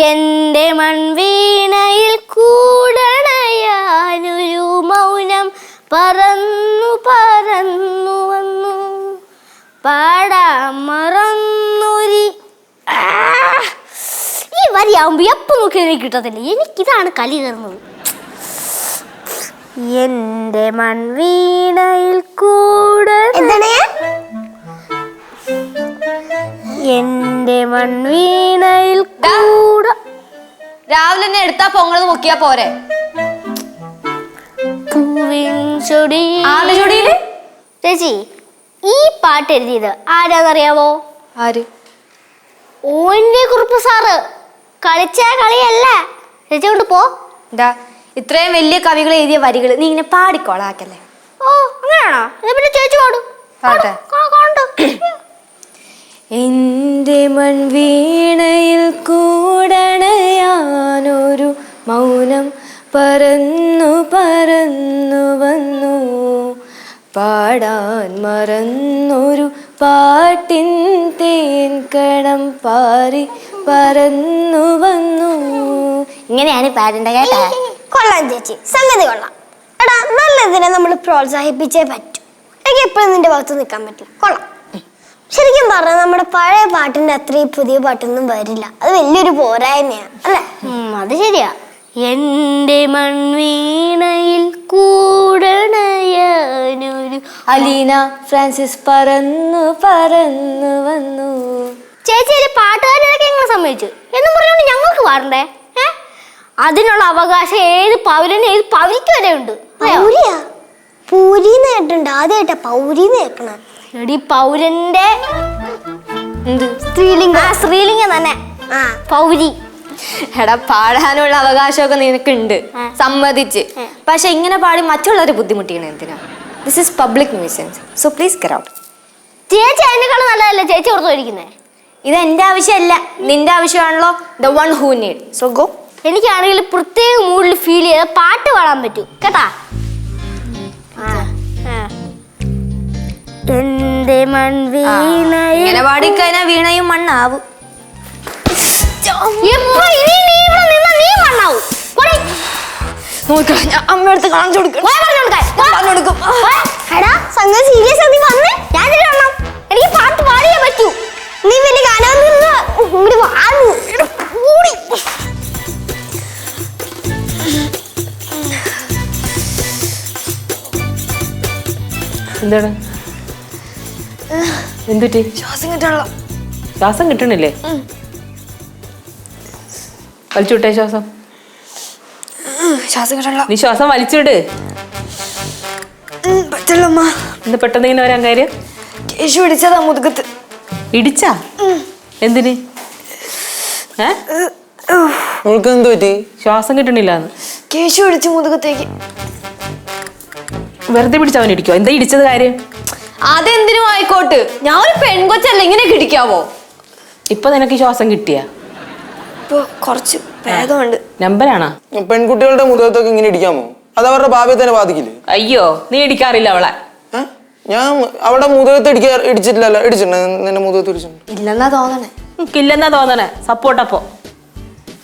എന്റെ മൺവീണയിൽ കൂടണയാനൊരു മൗനം പറന്നു പറന്നു വന്നു. പാടാൻ മറന്നൊരി! ഈ വരിയാവുമ്പോ എപ്പോ നോക്കിയാലും കിട്ടത്തില്ല. എനിക്കിതാണ് കലി കയറുന്നത്. എന്റെ മൺവീണയിൽ കൂടെ എന്റെ മൺവീണയിൽ കൂടെ രാവിലെ തന്നെ എടുത്താ പൊങ്ങൾ മുക്കിയാ പോരെ. ആരുടെ ചൊടിയിൽ? ചേച്ചി ഈ പാട്ട് എഴുതിയത് ആരാന്നറിയാവോ? ആര്? ഓന്റെ കുറിപ്പ് സാറ്. കളിച്ച കളിയല്ല. ചേച്ചി കൊണ്ട് പോ. എന്താ ഇത്രയും വലിയ കവികൾ എഴുതിയ വരികൾ നീ ഇങ്ങനെ പാടിക്കോളാക്കല്ലേ? ഓ അങ്ങനെയാണോ? എന്നാ പിന്നെ ചേച്ചി പാടും. പാടട്ടെ? എന്റെ മൺവീണയിൽ കൂടണയാനൊരു മൗനം പരന്നു പരന്നു വന്നു. പാടാൻ മറന്നൊരു പാട്ടിൻ തേൻ കണം പാറി പറന്നു വന്നു. ഇങ്ങനെയാണ് പാടേണ്ട കേട്ടാ. കൊള്ളാം ചേച്ചി. സംഗതി കൊള്ളാം. എടാ നല്ലതിനെ നമ്മൾ പ്രോത്സാഹിപ്പിച്ചേ പറ്റൂ. എനിക്ക് എപ്പോഴും നിന്റെ ഭാഗത്ത് നിൽക്കാൻ പറ്റില്ല. കൊള്ളാം. ശരിക്കും പറഞ്ഞാൽ നമ്മുടെ പഴയ പാട്ടിന്റെ അത്രയും പുതിയ പാട്ടൊന്നും വരില്ല. അത് വലിയൊരു പോരായ്മയാണ് അല്ലേ? അത് ശരിയാ. എന്റെ മൺവീണയിൽ കൂടണയാനൊരു അലീന ഫ്രാൻസിസ് പറന്നു പറന്നു വന്നു. ചേച്ചി ഒരു പാട്ടുകാരനൊക്കെ ഞങ്ങളെ സമ്മതിച്ചു. എന്നും പറഞ്ഞുകൊണ്ട് ഞങ്ങൾക്ക് പാടണ്ടേ? അതിനുള്ള അവകാശം ഏത് പൗരനും ഏത് പൗരിക്ക് വരെ ഉണ്ട്? പൗരിയാ? പൂരിന്ന് കേട്ടിട്ടുണ്ട്. ആദ്യമായിട്ടാ പൗരിന്ന് കേൾക്കണ എടി പൗരന്റെ എന്ത്? സ്ത്രീലിംഗം. ആ സ്ത്രീലിംഗം തന്നെ. ആ. പൗരി. എടാ പാടാനുള്ള അവകാശമൊക്കെ നിനക്കുണ്ട്. ഉണ്ട് സമ്മതിച്ച്. പക്ഷെ ഇങ്ങനെ പാടി മറ്റുള്ളവരെ ബുദ്ധിമുട്ടിയാണ് എന്തിനാ? This is public museums so please കറൗട്ട് ചേച്ചി അതിനേക്കാളും നല്ലതല്ലേ? ചേച്ചി ഓർത്ത് മേടിക്കുന്നേ ഇത് എന്റെ ആവശ്യമല്ല. നിന്റെ ആവശ്യമാണല്ലോ. The one who need so go എനിക്കാണെങ്കിൽ പ്രത്യേക മൂഡിൽ ഫീൽ ചെയ്ത് പാട്ട് പാടാൻ പറ്റൂ. കേട്ടാ? എന്റെ മൺവീണയിൽ ഇങ്ങനെ പാടിക്കഴിഞ്ഞാൽ വീണയും മണ്ണാവും. അമ്മയടുത്ത് കാണിച്ചു കൊടുക്കും. സംഗതി സീരിയസ് നീ വന്നേ. ഞാൻ ഇതിൽ വരണം എനിക്ക് പാട്ട് പാടിയേ പറ്റൂ. നീ വലിയ ഗാനം നിന്ന് ഇങ്ങോട്ട് വാങ്ങു കൂടി എന്താണ്? എന്തുറ്റി ശ്വാസം കിട്ടണല്ലോ ശ്വാസം കിട്ടണില്ലേ? വലിച്ചുവിട്ടേ ശ്വാസം? ശ്വാസം കിട്ടണല്ലോ നീ ശ്വാസം വലിച്ചുവിട് പറ്റില്ലമ്മ ഇന്ന് പെട്ടെന്ന് ഇങ്ങനെ വരാൻ കാര്യം? കേശു ഇടിച്ചതാ മുതുകത്ത്. ഇടിച്ചാ? എന്തിന്? ഏ? അവൾക്ക് എന്ത് പറ്റി? ശ്വാസം കിട്ടണില്ല കേശു ഇടിച്ചു മുതുകത്തേക്ക്. വെറുതെ പിടിച്ചവൻ ഇടിക്കോ എന്താ ഇടിച്ചത് കാര്യം? അതെന്തിനും ആയിക്കോട്ട്? ഞാൻ ഒരു പെൺകൊച്ചല്ല ഇങ്ങനെ കിടിക്കാവോ? ഇപ്പൊ നിനക്ക് ശ്വാസം കിട്ടിയ? ഇപ്പൊ കുറച്ച് ഭേദമുണ്ട്. നമ്പരാണോ? പെൺകുട്ടികളുടെ മുഖത്തൊക്കെ ഇങ്ങനെ ഇടിക്കാമോ? അത് അവരുടെ ഭാവിയെ തന്നെ ബാധിക്കില്ലേ? അയ്യോ നീ ഇടിക്കാറില്ല അവളെ. ഏ? ഞാൻ അവിടെ മുഖത്ത് ഇടിക്കാ ഇടിച്ചിട്ടില്ലല്ലോ ഇടിച്ചിട്ടുണ്ട്. നിന്റെ മുഖത്ത് ഇടിച്ചിട്ടുണ്ട്. ഇല്ലെന്നാ തോന്നണേ. ഇല്ലെന്നാ തോന്നണേ. സപ്പോർട്ടപ്പോ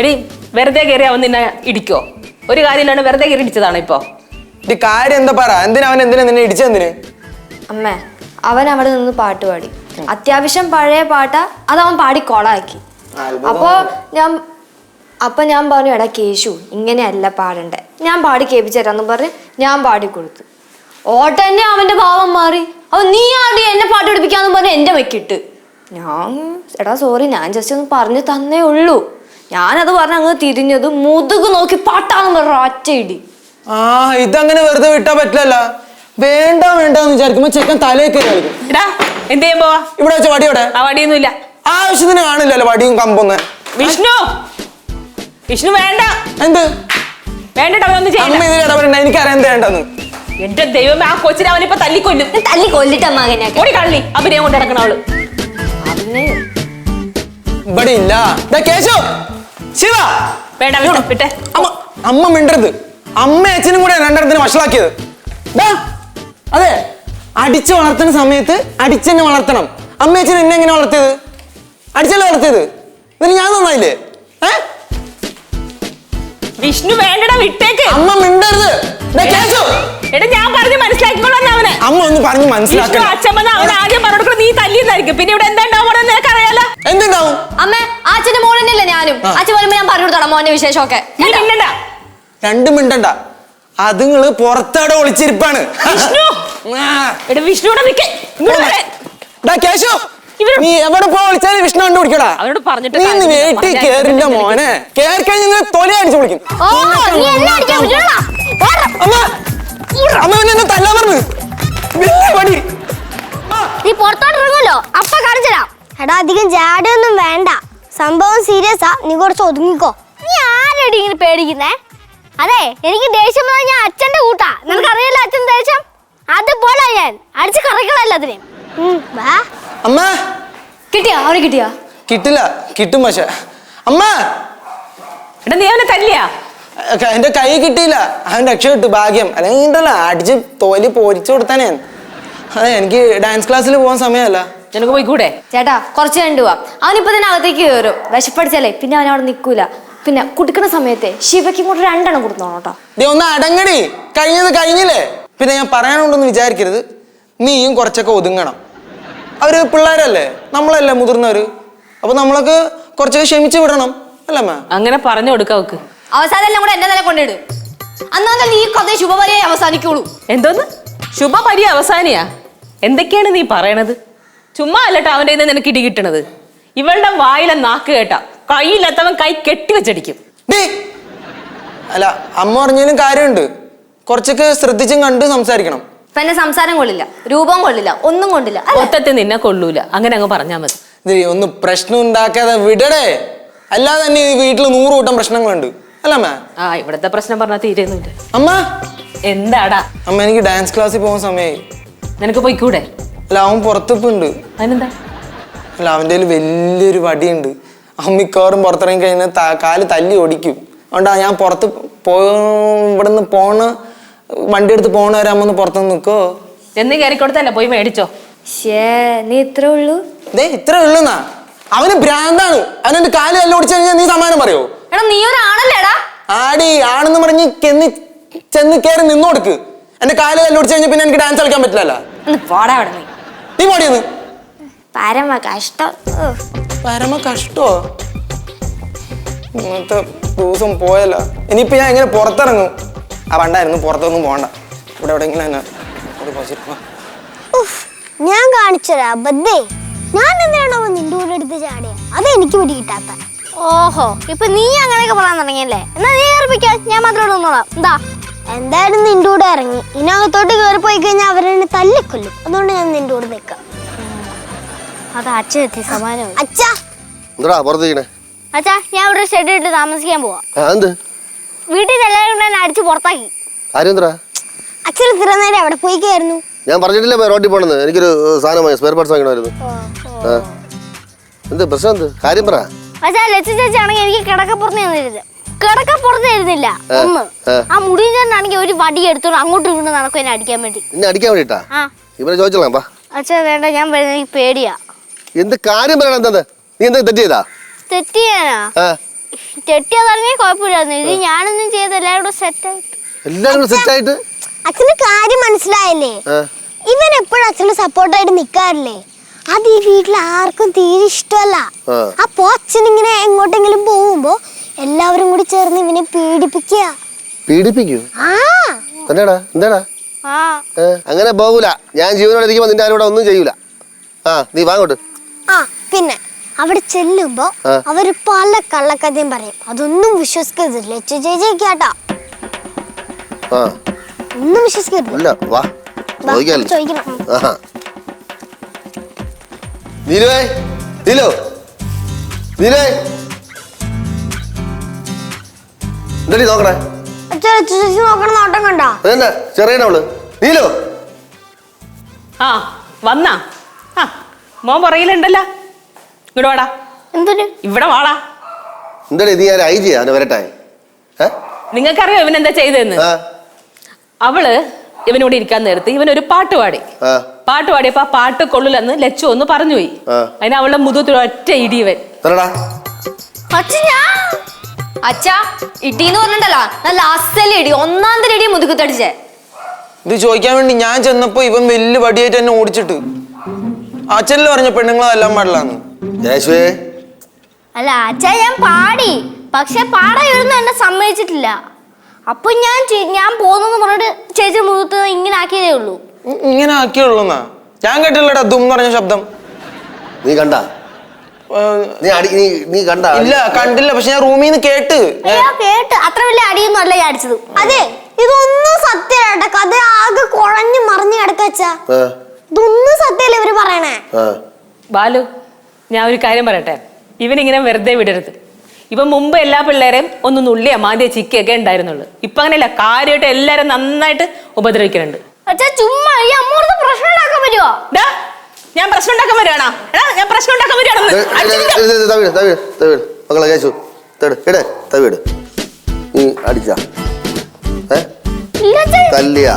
എടി വെറുതെ കയറി അവൻ നിന്നെ ഇടിക്കോ? ഒരു കാര്യമില്ലാണ്ട് വെറുതെ കയറി ഇടിച്ചതാണ് ഇപ്പൊ? ഈ കാര്യം എന്താ പറ? എന്തിനാ അവൻ എന്തിനാ നിന്നെ ഇടിച്ചെന്തിന് അമ്മേ അവൻ അവിടെ നിന്ന് പാട്ട് പാടി. അത്യാവശ്യം പഴയ പാട്ടാ അത് അവൻ പാടി കൊളാക്കി. അപ്പോ ഞാൻ അപ്പൊ ഞാൻ പറഞ്ഞു എടാ കേശു ഇങ്ങനെയല്ല പാടണ്ടേ. ഞാൻ പാടി കേൾപ്പിച്ചേരാന്ന് പറഞ്ഞ് ഞാൻ പാടി കൊടുത്തു. ഓട്ടന്നെ അവന്റെ ഭാവം മാറി. അവൻ നീ ആടി എന്നെ പാട്ട് പഠിപ്പിക്കാന്ന് പറഞ്ഞ് എന്റെ വെക്കിട്ട് ഞാൻ എടാ സോറി ഞാൻ ജസ്റ്റ് ഒന്ന് പറഞ്ഞു തന്നേ ഉള്ളൂ. ഞാനത് പറഞ്ഞ അങ്ങ് തിരിഞ്ഞത് മുതുക് നോക്കി പാട്ടാന്ന് പറഞ്ഞു ഒറ്റ ഇടി. ആ ഇതങ്ങനെ വെറുതെ വിട്ടാ പറ്റില്ലല്ല. വേണ്ട വേണ്ട എന്ന് വിചാരിക്കുമ്പോ ചെക്കൻ തലയിൽ കയറി കളിക്കും. എടാ എന്ത് ചെയ്യാൻ പോവാ? ഇവിടെ വെച്ച വടിയോടെ ആ വടിയൊന്നുമില്ല. ആവശ്യത്തിന് കാണില്ലല്ലോ വടിയും കമ്പൊന്ന് വിഷ്ണു! വിഷ്ണു വേണ്ട. എന്ത്? അവനൊന്നും അമ്മ ചെയ്യില്ല ഇതിൽ ഇടപെടണ്ട എനിക്കറിയാം എന്ത് വേണ്ടെന്ന് എന്റെ ദൈവമേ ആ കൊച്ചിനെ അവനിപ്പോ തല്ലിക്കൊല്ലും. തല്ലി കൊല്ലിട്ട ഓടി കള്ളി അഭിനയം കൊണ്ട് നടക്കണ അവൾ. ഇവിടെ ഇല്ല. ദാ കേശു ശിവ. വേണ്ട വിട്ടോ വിട്ടെ. അമ്മ അമ്മ മിണ്ടരുത്. അമ്മ അച്ഛനും കൂടെ രണ്ടിടത്തിന് വഷളാക്കിയത്. ദാ, അതെ അടിച്ചു വളർത്തുന്ന സമയത്ത് അടിച്ചെന്നെ വളർത്തണം. അമ്മയച്ചൻ എന്നെ എങ്ങനെ വളർത്തിയത്? അടിച്ചല്ലേ വളർത്തിയത്? എന്നിട്ട് ഞാൻ നന്നായില്ലേ? ഏ? വിഷ്ണു വേണ്ടടാ വിട്ടേക്ക്. അമ്മ മിണ്ടരുത്. ദേ, കേശു എടാ ഞാൻ പറഞ്ഞ് അവനെ. അമ്മ ഒന്ന് പറഞ്ഞു വിഷ്ണു മനസ്സിലാക്കണം അച്ഛമ്മ അവൻ ആദ്യം പറഞ്ഞു നീ തല്ലിയെന്നായിരിക്കും പിന്നെ ഇവിടെ എന്താ ഉണ്ടാവും നിനക്കറിയാലോ എന്തുണ്ടാവും? അമ്മേ ആ അച്ഛന്റെ മോൾ തന്നെയല്ലേ ഞാനും അച്ഛൻ വരുമ്പോ ഞാൻ പറഞ്ഞു കൊടുത്തോളാം മോന്റെ വിശേഷമൊക്കെ. നീ മിണ്ടണ്ട. രണ്ടും മിണ്ടണ്ട. അതുങ്ങൾ പുറത്തവിടെ ഒളിച്ചിരിപ്പാണ്. വിഷ്ണു! എടാ ഇങ്ങോട്ട്. ഡാ, കേശു. ഇവർ നീ എവിടെ പോ വിളിച്ചാലും വിഷ്ണു കണ്ടുപിടിക്കടാ. അവരോട് പറഞ്ഞിട്ട് നീ ഇന്ന് കാര്യമില്ല. വീട്ടിൽ പറഞ്ഞാ കേറില്ല. മോനെ. തൊലി അടിച്ചു വിളിക്കും ഓ നീ എന്നെ അടിക്കാൻ പറ്റൂടാ അമ്മ. അമ്മ പിന്നെ എന്നെ തല്ലാൻ പറഞ്ഞു. വലിയ നീ പുറത്തോട്ട് ഇറങ്ങുമല്ലോ? അപ്പ കാണിച്ചരാ എടാ അധികം ജാടയൊന്നും വേണ്ട. സംഭവം സീരിയസാ നീ കുറച്ച് ഒതുങ്ങിക്കോ. നീ ആരടി ഇങ്ങനെ പേടിക്കുന്നേ? അതെ എനിക്ക് ദേഷ്യം വന്നാൽ ഞാൻ അച്ഛന്റെ കൂട്ടാ. നിനക്കറിയില്ല അച്ഛൻ ദേഷ്യം? അതുപോലെ ഞാൻ. അടിച്ച് കറികളല്ല അതിനെ. വാ. അമ്മ. കിട്ടിയോ? അവനെ കിട്ടിയോ? കിട്ടില്ല. കിട്ടും പക്ഷെ. അമ്മ. എടാ നീ അവനെ തല്ലിയാ? ക- എന്റെ കൈ കിട്ടിയില്ല. അവൻ രക്ഷപ്പെട്ടു ഭാഗ്യം. അല്ലെങ്കിൽ ഉണ്ടല്ലോ. അടിച്ച് തോലി പോരിച്ചു കൊടുത്താനേ. അതെ എനിക്ക് ഡാൻസ് ക്ലാസ്സിൽ പോകാൻ സമയമല്ല. നിനക്ക് പോയിക്കൂടെ ചേട്ടാ കുറച്ച് കണ്ടു പോവാ. അവനിപ്പോ തന്നെ അകത്തേക്ക് കയറും. വിശപ്പടിച്ചാലേ പിന്നെ അവൻ അവിടെ നിൽക്കൂല. പിന്നെ കുടിക്കണ സമയത്തെ ശിവയ്ക്ക് ഇങ്ങോട്ട് രണ്ടെണ്ണം കൊടുത്തോണം കേട്ടോ. ദേ ഒന്ന് അടങ്ങടി. കഴിഞ്ഞത് കഴിഞ്ഞില്ലേ? പിന്നെ ഞാൻ പറയാനുണ്ടെന്ന് വിചാരിക്കരുത്. നീയും കുറച്ചൊക്കെ ഒതുങ്ങണം. അവർ പിള്ളേരല്ലേ? നമ്മളല്ലേ മുതിർന്നവര്? അപ്പൊ നമ്മളൊക്കെ കുറച്ചൊക്കെ ക്ഷമിച്ചു വിടണം. അല്ലമ്മ അങ്ങനെ പറഞ്ഞു കൊടുക്കാം അവക്ക്. അവസാനം എല്ലാം കൂടെ എന്റെ നില കൊണ്ടിട്. അന്നാ നീ കഥ ശുഭപരിയായി അവസാനിക്കുള്ളൂ. എന്തോന്ന്? ശുഭപരി അവസാനിയാ? എന്തൊക്കെയാണ് നീ പറയണത്? ചുമ്മാ അല്ലട്ടോ അവന്റെ നിന്ന് നിനക്ക് ഇടി കിട്ടണത്. ഇവളുടെ വായിലെ നാക്ക് കേട്ടാ. കൈയില്ലാത്തവൻ കൈ കെട്ടി വെച്ചടിക്കും. അല്ല അമ്മ പറഞ്ഞാലും കാര്യമുണ്ട്. കുറച്ചൊക്കെ ശ്രദ്ധിച്ചും കണ്ട് സംസാരിക്കണം. പിന്നെ സംസാരം കൊള്ളില്ല. രൂപം കൊള്ളില്ല. ഒന്നും കൊണ്ടില്ല. അല്ലേ? മൊത്തത്തിൽ നിന്നെ കൊള്ളൂല. അങ്ങനെ അങ്ങ് പറഞ്ഞാ മതി. ഇത് ഒന്ന് പ്രശ്നം ഉണ്ടാക്കാതെ വിടടേ. അല്ലാതെ തന്നെ ഈ വീട്ടിൽ നൂറ് കൂട്ടം പ്രശ്നങ്ങളുണ്ട്. അല്ലമ്മ ആ ഇവിടത്തെ പ്രശ്നം പറഞ്ഞാൽ തീരുന്നില്ല അമ്മ? എന്താടാ? അമ്മ എനിക്ക് ഡാൻസ് ക്ലാസ്സിൽ പോകുന്ന സമയമായി നിനക്ക് പോയിക്കൂടെ? അല്ല അവൻ പുറത്തിപ്പുണ്ട്. അതിനെന്താ? അല്ല അവന്റെ കയ്യിൽ വലിയൊരു വടിയുണ്ട്. അവൻ മിക്കവാറും പുറത്തിറങ്ങി കഴിഞ്ഞാൽ കാൽ തല്ലി ഓടിക്കും. അതുകൊണ്ടാ ഞാൻ പുറത്ത് പോ ഇവിടുന്ന് പോണ വണ്ടി എടുത്ത് പോണ വരെ അമ്മ ഒന്ന് പുറത്തുനിന്ന് നിൽക്കോ എന്ന് കയറിക്കൊടുത്തല്ല പോയി മേടിച്ചോ? നീ ഇത്ര ഉള്ളൂ? ദേ ഇത്ര ഉള്ളുന്നാ. അവന് ഭ്രാന്താണ്. അവനെന്റെ കാൽ തല്ലി ഓടിച്ചു കഴിഞ്ഞാൽ നീ സമാനം പറയോ? എടാ നീ ഒരാണല്ലേടാ ആടി ആണെന്ന് പറഞ്ഞ് ചെന്ന് ചെന്ന് കയറി നിന്നു കൊടുക്ക് എന്റെ കാൽ തല്ലി ഓടിച്ചു കഴിഞ്ഞാൽ പിന്നെ എനിക്ക് ഡാൻസ് കളിക്കാൻ പറ്റില്ലല്ലോ. നീ നീ പാടിയെന്ന് പരമ കഷ്ടം. പരമ കഷ്ടോ ഇന്നത്തെ ദിവസം പോയല്ലോ. ഇനിയിപ്പോ ഞാൻ എങ്ങനെ പുറത്തിറങ്ങും. ആ പണ്ടായിരുന്നു പുറത്തൊന്നും പോകണ്ട ഇവിടെ എവിടെയെങ്കിലും തന്നെ ഒരു പോസിറ്റീവ് ഞാൻ കാണിച്ചൊരു അബദ്ധേ. ഞാൻ എന്തിനാണോ നിന്റെ കൂടെ എടുത്ത് ചാടിയ? അത് എനിക്ക് പിടി കിട്ടാത്ത. ഓഹോ ഇപ്പൊ നീ അങ്ങനെയൊക്കെ പറയാൻ തുടങ്ങിയല്ലേ? എന്നാ നീ കയറിപ്പിക്കാൻ ഞാൻ മാത്രം ഒന്നോളാം എന്താ എന്തായാലും നിന്റെ കൂടെ ഇറങ്ങി. ഇനകത്തോട്ട് കയറി പോയി കഴിഞ്ഞാൽ അവരെന്നെ തല്ലിക്കൊല്ലും. അതുകൊണ്ട് ഞാൻ നിന്റെ കൂടെ നിൽക്കാം അത് അച്ഛനെത്തി സമാനമായി അച്ഛാ. അച്ഛാ ഞാൻ ഇവിടെ ഷെഡ് ഇട്ട് താമസിക്കാൻ പോവാ. ആ എന്ത്? വീട്ടിൽ എല്ലാവരും കൂടെ എന്നെ അടിച്ച് പുറത്താക്കി. അച്ഛൻ ഇത്ര നേരം അവിടെ പോയിക്കായിരുന്നു. ഞാൻ പറഞ്ഞിട്ടില്ല റോട്ടിൽ പോണെന്ന്? എനിക്കൊരു സ്പെയർ പാർട്സ് വാങ്ങണമായിരുന്നു ആ. എന്ത് പ്രശ്നം എന്ത്? കാര്യം പറ. അച്ഛാ ലച്ചു ചേച്ചി ആണെങ്കിൽ എനിക്ക് കിടക്കപ്പുറത്ത് തന്നിരുന്നത് കിടക്കപ്പുറത്ത് തരുന്നില്ല ഒന്ന്. ആ. ആ മുടിയും ചേട്ടനാണെങ്കിൽ ഒരു വടി എടുത്തോണ്ട് അങ്ങോട്ട് ഇങ്ങോട്ടും നടക്കും എന്നെ അടിക്കാൻ വേണ്ടി. അടിക്കാൻ വേണ്ടിട്ടാ ആ. ഇവനെ ചോദിച്ചോളാം പാ അച്ഛാ വേണ്ട ഞാൻ എനിക്ക് പേടിയാ. എന്ത് കാര്യം പറയണം എന്താ നീ എന്താ തെറ്റ് ചെയ്താ? തെറ്റ് ചെയ്യാനാ ആ തെറ്റിയതാണെങ്കിൽ കുഴപ്പമില്ലായിരുന്നു. ഇത് ഞാനൊന്നും ചെയ്ത് എല്ലാവരും കൂടെ സെറ്റായിട്ട് എല്ലാരും കൂടെ സെറ്റ് ആയിട്ട്? അച്ഛന് കാര്യം മനസ്സിലായല്ലേ? ആ. ഇവൻ എപ്പോഴും അച്ഛന് സപ്പോർട്ടായിട്ട് നിക്കാറില്ലേ? അത് ഈ വീട്ടിൽ ആർക്കും തീരെ ഇഷ്ടമല്ല. ആ. അപ്പോ അച്ഛൻ ഇങ്ങനെ എങ്ങോട്ടെങ്കിലും പോകുമ്പോ എല്ലാവരും കൂടി ചേർന്ന് ഇവനെ പീഡിപ്പിക്കുക. പീഡിപ്പിക്കൂ? ആ. തന്നെടാ എന്താടാ? ആ. ഏ, അങ്ങനെ പോകൂല. ഞാൻ ജീവനോടെ ഇരിക്കുമ്പോ നിന്റെ ആരോടെ ഒന്നും ചെയ്യൂല. ആ നീ വാങ്ങോട്ട് ആ പിന്നെ അവിടെ ചെല്ലുമ്പോ അവർ പല കള്ളക്കഥയും പറയും. അതൊന്നും വിശ്വസിക്കരുത്. ലച്ചു ഒന്നും വിശ്വസിക്കരുത്. നീലു. നോക്കണേ? ചേച്ചി നോക്കണ നോട്ടം കണ്ടാ? അതെന്നാ ചെറിയണ അവൾ ആ വന്നാ. ആ. മോൻ പറയിലുണ്ടല്ലോ ഇങ്ങോട്ട് വാടാ. ഇവിടെ വാടാ. എന്താ നീ ആരും ഐ ചെയ്യാ അവനെ വരട്ടെ? നിങ്ങൾക്കറിയോ ഇവൻ എന്താ ചെയ്തതെന്ന്? അവൾ ഇവനോട് ഇരിക്കാൻ നേരത്ത് ഇവൻ ഒരു പാട്ട് പാടി. പാട്ട് പാടിയപ്പോ ആ പാട്ട് കൊള്ളില്ലെന്ന് ലച്ചു ഒന്ന് പറഞ്ഞുപോയി പോയി. അതിന് അവളുടെ മുതുത്തിൽ ഒറ്റ ഇടി ഇവൻ. അച്ഛാ. ഇടി എന്ന് പറഞ്ഞിട്ടല്ലോ നല്ല അസല ഇടി. ഒന്നാം തരം ഇടി മുതുകത്തടിച്ചേ. ഇത് ചോദിക്കാൻ വേണ്ടി ഞാൻ ചെന്നപ്പോ ഇവൻ വലിയ വടിയായിട്ട് എന്നെ ഓടിച്ചിട്ട്. അച്ഛനല്ലേ പറഞ്ഞ പെണ്ണുങ്ങളെ എല്ലാം പാടില്ലാന്ന്. ജയശ്വേ അല്ല അച്ഛാ ഞാൻ പാടി. പക്ഷെ പാടായിരുന്നു എന്നെ സമ്മതിച്ചിട്ടില്ല. അപ്പൊ ഞാൻ ചെ- ഞാൻ പോകുന്ന പറഞ്ഞിട്ട് ചേച്ചി മുഖത്ത് ഇങ്ങനെ ആക്കിയതേ ഉള്ളൂ. ഇ- ഇങ്ങനെ ആക്കിയുള്ളൂന്നാ? ഞാൻ കേട്ടില്ലടാ ദും എന്ന് പറഞ്ഞ ശബ്ദം. നീ കണ്ട? നീ അടി നീ നീ കണ്ട? ഇല്ല കണ്ടില്ല പക്ഷെ ഞാൻ റൂമിൽ നിന്ന് കേട്ട്. അയ്യോ കേട്ട്. അത്ര വലിയ അടിയൊന്നും അല്ല ഞാൻ അടിച്ചത്. അതെ ഇതൊന്നും സത്യമായിട്ട. കഥ ആകെ കുഴഞ്ഞു മറിഞ്ഞു കിടക്കച്ചാ ഇതൊന്നും സത്യല്ല ഇവർ പറയണേ. ബാലു ഞാൻ ഒരു കാര്യം പറയട്ടെ? ഇവനിങ്ങനെ വെറുതെ വിടരുത്. ഇവൻ മുമ്പ് എല്ലാ പിള്ളേരെയും ഒന്ന് നുള്ളിയ മാന്തിയ ചിക്കിയൊക്കെ ഉണ്ടായിരുന്നുള്ളൂ. ഇപ്പൊ അങ്ങനെയല്ല കാര്യമായിട്ട് എല്ലാരും നന്നായിട്ട് ഉപദ്രവിക്കുന്നുണ്ട്. ചുമ്മാ ഈ അമ്മൂർത്ത് പ്രശ്നം ഉണ്ടാക്കാൻ പറ്റുമോ ഞാൻ പ്രശ്നം ഉണ്ടാക്കാൻ വരികയാണോ എടാ ഞാൻ പ്രശ്നം ഉണ്ടാക്കാൻ ദേ, തവിട് തവിട് തവിട്. മക്കളെ കേശു തേട് ഇടേ തവിട്. നീ അടിച്ചാ ഏ? തല്ലിയ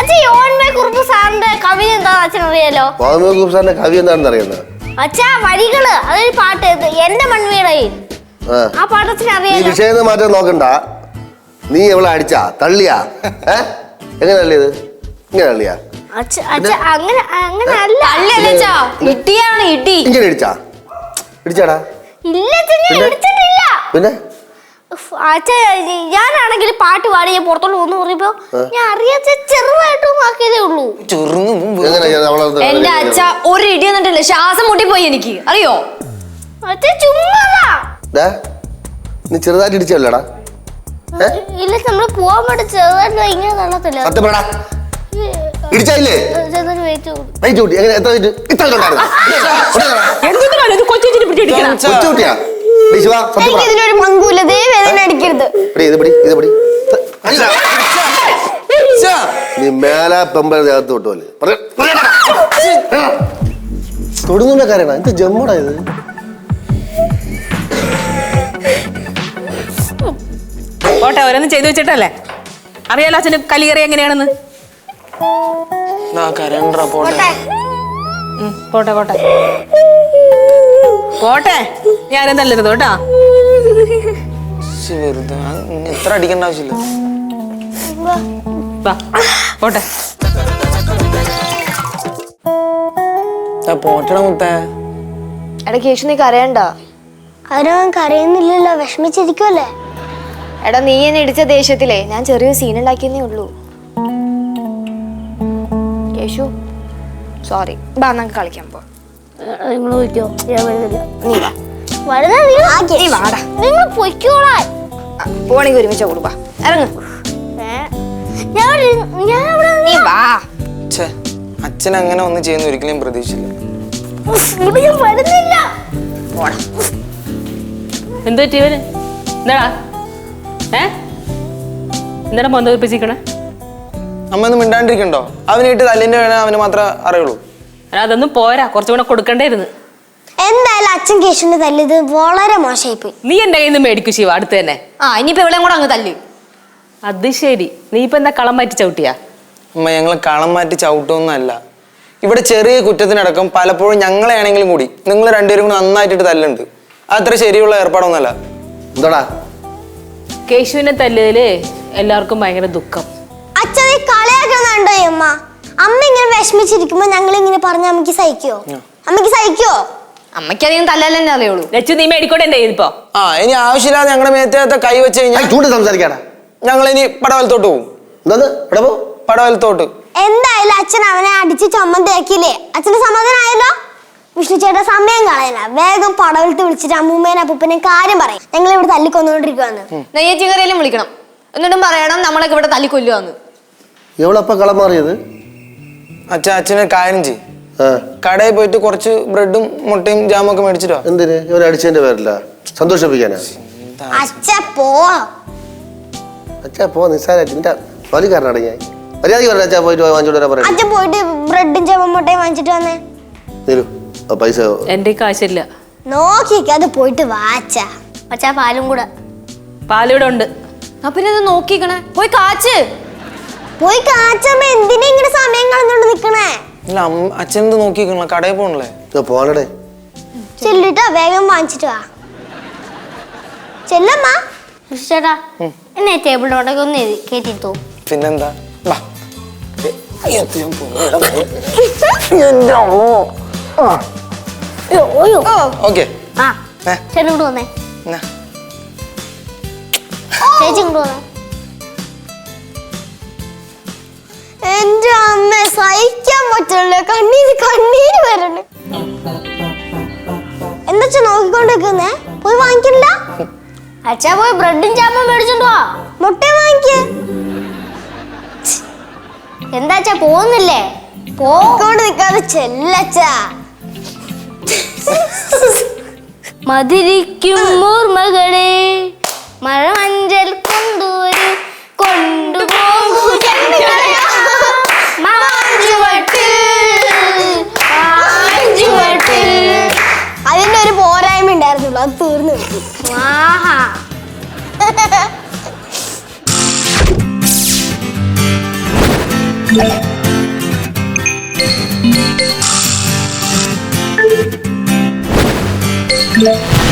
ഈ കുറുപ്പ് സാറിന്റെ കവിത എന്താ അച്ഛൻ അറിയാലോ? വാമൂപ്പ് സാറിന്റെ കവി എന്താണെന്ന് അറിയുന്നത് അച്ഛാ വരികൾ. അതൊരു പാട്ട്. എന്റെ ആ. ആ പാട്ട് അച്ഛൻ നീ അറിയാലോ? വിഷയം മാറ്റാൻ നോക്കണ്ട. നീ എവിടെ അടിച്ചാ? തള്ളിയാ. ഏ? എങ്ങനെ തള്ളിയത്? ഇങ്ങനെ തള്ളിയാ? അച്ഛ അച്ഛ അങ്ങനെ അങ്ങനെ അല്ല. അല്ലല്ല ഇടിയാണ് ഇടി. ഇങ്ങനെ ഇടിച്ചാ? ഇടിച്ചാടാ? ഇല്ല അച്ഛൻ ഞാൻ പിന്നെ? പിന്നെ? ഞാനാണെങ്കിൽ പാട്ട് പാടി ഞാൻ പുറത്തോട്ട് പോകുന്നു പറയുമ്പോ ഞാൻ അറിയാച്ച ചെറുതായിട്ടും ആക്കിയതേ ഉള്ളൂ. എന്റെ അച്ഛ ഒരു ഇടി എന്നിട്ടില്ല ശ്വാസം മുട്ടിപ്പോയി എനിക്ക്. അറിയോ? ചുമ്മാതാ. നീ ചെറുതായിട്ട് ഇടിച്ചല്ലേടാ ഇല്ല നമ്മൾ പോവാൻ വേണ്ടി ചെറുതായിട്ട് ഇങ്ങനെ നടത്തില്ല സത്യം പറടാ ഇടിച്ചായില്ലേ? ചെറുതായിട്ട് വെയിറ്റ് വെയിറ്റ് കൂട്ടി. എങ്ങനെ എത്ര വെയിറ്റ്? ഇത്ര ഉണ്ടായിരുന്നു എന്തിനാണ് ഇതിലൊരു പങ്കുമില്ല ദേ വേദന അടിക്കരുത്. പിടി ഇത് പിടി ഇത് പിടി. നീ മേലെ പെമ്പല ദേഹത്ത് വിട്ടുപോലെ തൊടുന്നുണ്ട കാര്യമാണ് എന്ത് ജമ്മടാ ഇത്. പോട്ടെ ഓരോന്ന് ചെയ്തു വെച്ചിട്ടല്ലേ? അറിയാലോ അച്ഛന് കലികറി എങ്ങനെയാണെന്ന്? പോട്ടെ പോട്ടെ. പോട്ടെ ഞാനും തല്ലരുത് കേട്ടാ. വെറുതെ. എത്ര അടിക്കേണ്ട ആവശ്യമില്ല. വാ പോട്ടെ. ദാ പോട്ടട മുത്തേ. എടാ കേശു നീ കരയണ്ട. അവരവൻ കരയുന്നില്ലല്ലോ വിഷമിച്ചിരിക്കുമല്ലേ എടാ നീ എന്നെ ഇടിച്ച ദേഷ്യത്തിലേ ഞാൻ ചെറിയൊരു സീൻ ഉണ്ടാക്കിയെന്നേ ഉള്ളൂ. കേശു സോറി ബാ നമുക്ക് കളിക്കാൻ പോ. നിങ്ങൾ വിളിക്കോ ഞാൻ വരുന്നില്ല നീ വാ. വരുന്ന നീ വാടാ. നിങ്ങൾ പൊയ്ക്കോളാൻ പോണെങ്കിൽ പോണെങ്കി ഒരുമിച്ച് കൂടു വാ ഇറങ്ങ് ഞാൻ ഞാൻ നീ വാ. ഛേ അച്ഛൻ അങ്ങനെ ഒന്നും ചെയ്യുന്ന ഒരിക്കലും പ്രതീക്ഷിച്ചില്ല. ഉഫ്, ഇവിടെ ഞാൻ വരുന്നില്ല. എന്ത് പറ്റി ഇവന്? എന്താടാ? ഏ? എന്താടാ മൊന്ത വെപ്പിച്ചിരിക്കണേ അമ്മ ഒന്നും മിണ്ടാണ്ടിരിക്കണ്ടോ അവനായിട്ട് തല്ലിന്റെ വേണേ അവന് മാത്രമേ അറിയുള്ളൂ. അതൊന്നും പോരാ. കുറച്ചും കൂടെ കൊടുക്കണ്ടായിരുന്നു എന്തായാലും അച്ഛൻ കേശുവിന്റെ തല്ലിയത് വളരെ മോശമായിപ്പോയി. നീ എന്റെ കയ്യിൽ നിന്ന് മേടിക്കും ശിവ അടുത്ത് തന്നെ. ആ ഇനിയിപ്പോ എവിടെയും കൂടെ അങ്ങ് തല്ലി. അത് ശരി. നീ ഇപ്പൊ എന്താ കളം മാറ്റി ചവിട്ടിയാ? അമ്മ ഞങ്ങൾ കളം മാറ്റി ചവിട്ടൊന്നല്ല ഇവിടെ ചെറിയ കുറ്റത്തിനടക്കം പലപ്പോഴും ഞങ്ങളെയാണെങ്കിലും കൂടി നിങ്ങൾ രണ്ടുപേരും കൂടി നന്നായിട്ട് തല്ലുണ്ട്. അത്ര ശരിയുള്ള ഏർപ്പാടൊന്നല്ല എന്താടാ? കേശുവിനെ തല്ലിയതിൽ എല്ലാവർക്കും ഭയങ്കര ദുഃഖം. അച്ഛനെ ഈ കളിയാക്കുന്നുണ്ടോ അമ്മ? അമ്മ ഇങ്ങനെ വിഷമിച്ചിരിക്കുമ്പോ ഞങ്ങൾ ഇങ്ങനെ പറഞ്ഞ അമ്മയ്ക്ക് സഹിക്കോ? അമ്മയ്ക്ക് സഹിക്കോ? അമ്മയ്ക്കധികം തല്ലല്ലേ അറിയുള്ളൂ. ലച്ചു നീ മേടിക്കോട്ടെ എന്റെ ഇപ്പോ ആ ഇനി ആവശ്യമില്ലാതെ ഞങ്ങളുടെ കൈ വെച്ച് കഴിഞ്ഞാൽ ചൂട് സംസാരിക്കാടാ ഞങ്ങൾ ഇനി പടവലത്തോട്ട് പോകും പോ? പടവലത്തോട്ട്. എന്തായാലും അച്ഛൻ അവനെ അടിച്ച് ചമ്മന്തിയാക്കിയില്ലേ? അച്ഛന് സമാധാനമായല്ലോ വിഷ്ണു ചേട്ടാ സമയം കളയല വേഗം പടവലത്ത് വിളിച്ചിട്ട് അമ്മൂമ്മേനെ അപ്പൂപ്പനെ കാര്യം പറയും. ഞങ്ങൾ ഇവിടെ തല്ലിക്കൊന്നുകൊണ്ടിരിക്കുവാന്ന് നെയ്യച്ചിങ്ങരയിലും വിളിക്കണം. എന്നിട്ടും പറയണം നമ്മളൊക്കെ ഇവിടെ തല്ലിക്കൊല്ലുവാന്ന്. എവളപ്പ കളം മാറിയത്? അച്ഛൻ അച്ഛനെ കാര്യം ചെയ്യും. കടയിൽ പോയിട്ട് കുറച്ച് ബ്രെഡും മുട്ടയും ജാമും ഒക്കെ മേടിച്ചിട്ടോ? എന്തിന്? ഇവൻ അടിച്ചതിന്റെ പേരില്ല സന്തോഷിപ്പിക്കാനാ. അച്ഛ പോ. അച്ഛാ പോ നിസ്സാരായിട്ട് നിന്റെ വലിക്കാരനാണ് ഞാൻ. മര്യാദയ്ക്ക് പറഞ്ഞ അച്ഛാ പോയിട്ട് വാങ്ങിച്ചോണ്ട് വരാൻ പറയാം. അച്ഛൻ പോയിട്ട് ബ്രെഡും ചെമ്മട്ടയും വാങ്ങിച്ചിട്ട് വന്നേ. നീലു ആ പൈസ എന്റെ കാശില്ല. നോക്കിക്കാതെ പോയിട്ട് വാച്ച അച്ഛാ. പാലും കൂടെ. പാലിവിടെ ഉണ്ട്. അപ്പൊ ഇത് നോക്കിക്കണേ. പോയി കാച്ച്. പോയി കാച്ചമ്മ എന്തിനാ ഇങ്ങനെ സമയം കളഞ്ഞോണ്ട് നിക്കണേ? ഇല്ല അച്ഛൻ എന്ത് നോക്കിക്കണം കടയിൽ പോണല്ലേ? പോണടേ ചെല്ലിട്ടോ വേഗം വാങ്ങിച്ചിട്ട് വാ. ചെല്ലമ്മ. ചേട്ടാ എന്നെ ടേബിളിന്റെ ഉടക്കെ ഒന്ന് കയറ്റിത്തോ പിന്നെന്താ? വാ. ഓക്കെ. ആ. ഏ. ചേട്ടൻ ഇങ്ങോട്ട് വന്നേ. ചേച്ചി ഇങ്ങോട്ട് വന്നേ. എന്റെ അമ്മ സഹിക്കാൻ പറ്റില്ല കണ്ണീര് കണ്ണീര് വരണ്. എന്താ നോക്കിക്കൊണ്ടിരിക്കുന്നേ? പോയി വാങ്ങിക്കണ്ട? അച്ഛാ പോയി ബ്രെഡും ജാമും മേടിച്ചോണ്ട് വാ. മുട്ട വാങ്ങിക്ക. എന്താ അച്ഛാ പോകുന്നില്ലേ? പോക്കോണ്ട് കൊണ്ട് നിക്കാതെ ചെല്ലച്ചാ മതിരിക്കും ഓർമ്മകളെ മഴ കൊണ്ടുവരൂ ഉണ്ടായിരുന്നുള്ളൂ അത് തീർന്നു കിട്ടി ആഹാ ആ